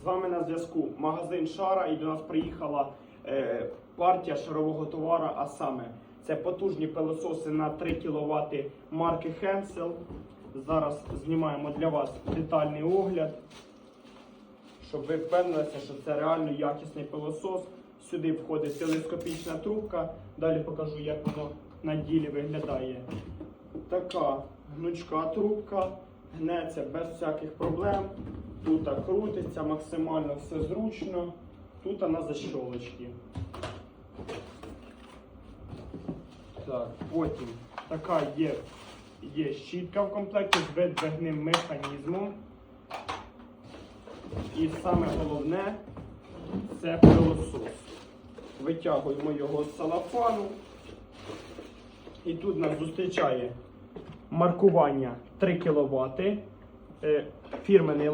З вами на зв'язку магазин Шара і до нас приїхала е, партія шарового товару, а саме це потужні пилососи на 3 кВт марки Hensel. Зараз знімаємо для вас детальний огляд, щоб ви впевнилися, що це реально якісний пилосос. Сюди входить телескопічна трубка. Далі покажу, як воно на ділі виглядає. Така гнучка трубка, гнеться без всяких проблем. Тут крутиться максимально все зручно. Тут на защолочки. Так, потім така є, є щітка в комплекті з видвигним механізмом. І саме головне це пилосос. Витягуємо його з салафану. І тут нас зустрічає маркування 3 кВт, е, фірменний